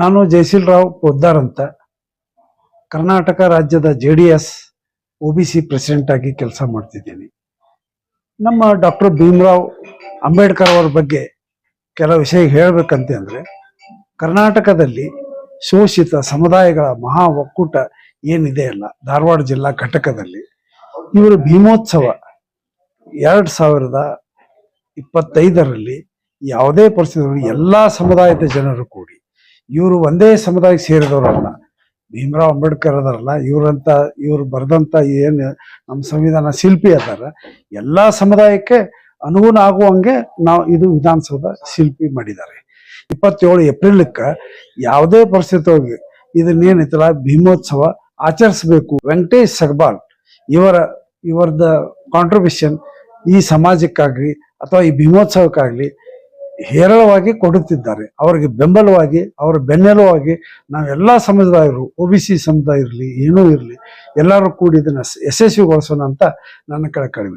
ನಾನು ಜಯಶೀಲ್ ರಾವ್ ಪೊದ್ದಾರ್ ಅಂತ. ಕರ್ನಾಟಕ ರಾಜ್ಯದ J D S O B C president ಆಗಿ ಕೆಲಸ ಮಾಡ್ತಿದ್ದೀನಿ. ನಮ್ಮ ಡಾಕ್ಟರ್ ಭೀಮರಾವ್ ಅಂಬೇಡ್ಕರ್ ಅವರ ಬಗ್ಗೆ ಕೆಲವು ವಿಷಯ ಹೇಳಬೇಕಂತ ಅಂದರೆ, ಕರ್ನಾಟಕದಲ್ಲಿ ಶೋಷಿತ ಸಮುದಾಯಗಳ ಮಹಾ ಒಕ್ಕೂಟ ಏನಿದೆ ಅಲ್ಲ, ಧಾರವಾಡ ಜಿಲ್ಲಾ ಘಟಕದಲ್ಲಿ, ಇವರು ಭೀಮೋತ್ಸವ ಎರಡು ಸಾವಿರದ ಇಪ್ಪತ್ತೈದರಲ್ಲಿ ಯಾವುದೇ ಪರಿಸ್ಥಿತಿ ಎಲ್ಲ ಸಮುದಾಯದ ಜನರು ಕೂಡಿ ಇವರು ಒಂದೇ ಸಮುದಾಯಕ್ಕೆ ಸೇರಿದವರಲ್ಲ. ಭೀಮರಾವ್ ಅಂಬೇಡ್ಕರ್ ಅದಾರಲ್ಲ, ಇವರಂತ, ಇವರು ಬರೆದಂತ ಏನು ನಮ್ಮ ಸಂವಿಧಾನ ಶಿಲ್ಪಿ ಅದಾರ, ಎಲ್ಲ ಸಮುದಾಯಕ್ಕೆ ಅನುಗುಣ ಆಗುವಂಗೆ ನಾವು ಇದು ವಿಧಾನಸೌಧ ಶಿಲ್ಪಿ ಮಾಡಿದ್ದಾರೆ. ಇಪ್ಪತ್ತೇಳು ಏಪ್ರಿಲ್ಕ್ಕೆ ಯಾವುದೇ ಪರಿಸ್ಥಿತಿ ಹೋಗಿ ಇದನ್ನೇನೈತಲ್ಲ ಭೀಮೋತ್ಸವ ಆಚರಿಸಬೇಕು. ವೆಂಕಟೇಶ್ ಸಗಬಾಲ್ ಇವರ, ಇವರದ ಕಾಂಟ್ರಿಬ್ಯೂಷನ್ ಈ ಸಮಾಜಕ್ಕಾಗಲಿ ಅಥವಾ ಈ ಭೀಮೋತ್ಸವಕ್ಕಾಗ್ಲಿ ಹೇರಳವಾಗಿ ಕೊಡುತ್ತಿದ್ದಾರೆ. ಅವರಿಗೆ ಬೆಂಬಲವಾಗಿ, ಅವರ ಬೆನ್ನೆಲುವಾಗಿ ನಾವೆಲ್ಲ ಸಮುದಾಯರು ಒ ಬಿ ಸಿ ಸಮುದಾಯ ಇರಲಿ, ಏನೂ ಇರಲಿ, ಎಲ್ಲರೂ ಕೂಡಿ ಇದನ್ನು ಯಶಸ್ವಿಗೊಳಿಸೋಣ ಅಂತ ನನ್ನ ಕಳಕಳಿ